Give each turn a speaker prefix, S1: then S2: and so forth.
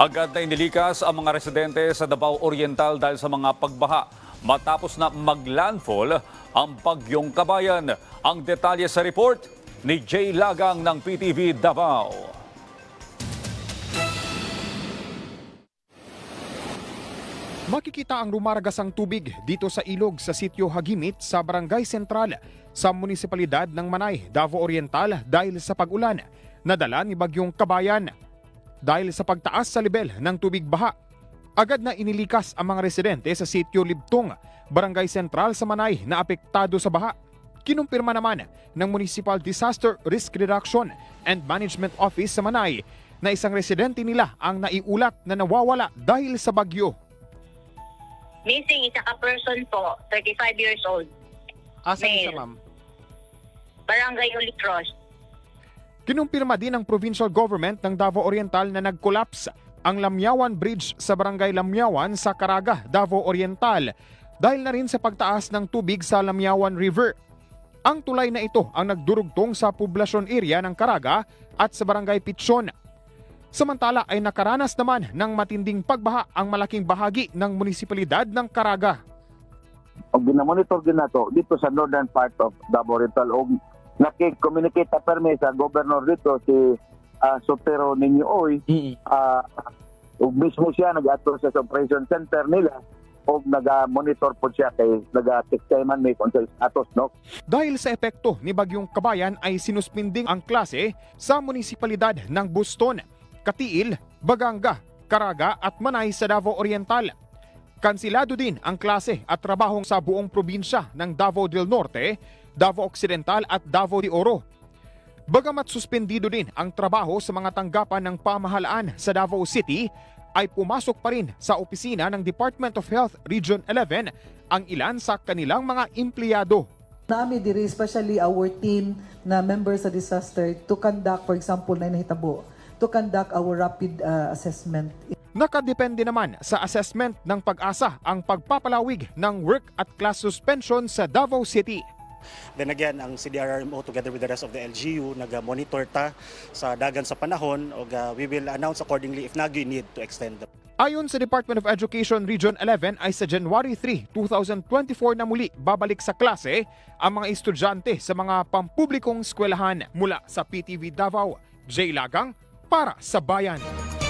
S1: Agad na inilikas ang mga residente sa Davao Oriental dahil sa mga pagbaha matapos na maglandfall ang bagyong kabayan. Ang detalye sa report ni Jay Lagang ng PTV Davao.
S2: Makikita ang rumaragasang tubig dito sa ilog sa sitio Hagimit sa Barangay Sentral sa munisipalidad ng Manay, Davao Oriental dahil sa pag-ulan na dala ni Bagyong Kabayan. Dahil sa pagtaas sa level ng tubig baha, agad na inilikas ang mga residente sa sitio Libtong, Barangay Sentral sa Manay na apektado sa baha. Kinumpirma naman ng Municipal Disaster Risk Reduction and Management Office sa Manay na isang residente nila ang naiulat na nawawala dahil sa bagyo.
S3: Missing isa ka person po, 35 years old.
S4: Asa
S3: Male.
S4: siya, ma'am?
S3: Barangay Holy Cross.
S2: Kinumpirma din ng provincial government ng Davao Oriental na nag-collapse ang Lamyawan Bridge sa barangay Lamyawan sa Caraga, Davao Oriental dahil na rin sa pagtaas ng tubig sa Lamyawan River. Ang tulay na ito ang nagdurugtong sa poblasyon area ng Caraga at sa barangay Pitson. Samantala ay nakaranas naman ng matinding pagbaha ang malaking bahagi ng munisipalidad ng Caraga.
S5: og ginamonitor din nato dito sa northern part of Davao Oriental og naki-communicate ta permi sa governor dito si ah, Sotero Niño Oy. Ah, ug mismo siya nag-ato sa operation center nila og naga-monitor po siya kay naga-text man may kung sa atos no?
S2: Dahil sa epekto ni Bagyong Kabayan ay sinuspinding ang klase sa munisipalidad ng Buston, Katiil, Baganga, Caraga at Manay sa Davao Oriental. Kansilado din ang klase at trabahong sa buong probinsya ng Davao del Norte, Davao Occidental at Davao de Oro. Bagamat suspendido din ang trabaho sa mga tanggapan ng pamahalaan sa Davao City, ay pumasok pa rin sa opisina ng Department of Health Region 11 ang ilan sa kanilang mga empleyado.
S6: Nami diri especially our team na members sa disaster to conduct for example na nahitabo to conduct our rapid uh, assessment
S2: Nakadepende naman sa assessment ng pag-asa ang pagpapalawig ng work at class suspension sa Davao City.
S4: Then again, ang CDRRMO together with the rest of the LGU nag-monitor ta sa dagan sa panahon o we will announce accordingly if nagyo need to extend the
S2: Ayon sa Department of Education Region 11 ay sa January 3, 2024 na muli babalik sa klase ang mga estudyante sa mga pampublikong eskwelahan mula sa PTV Davao. Jay Lagang para sa Bayan.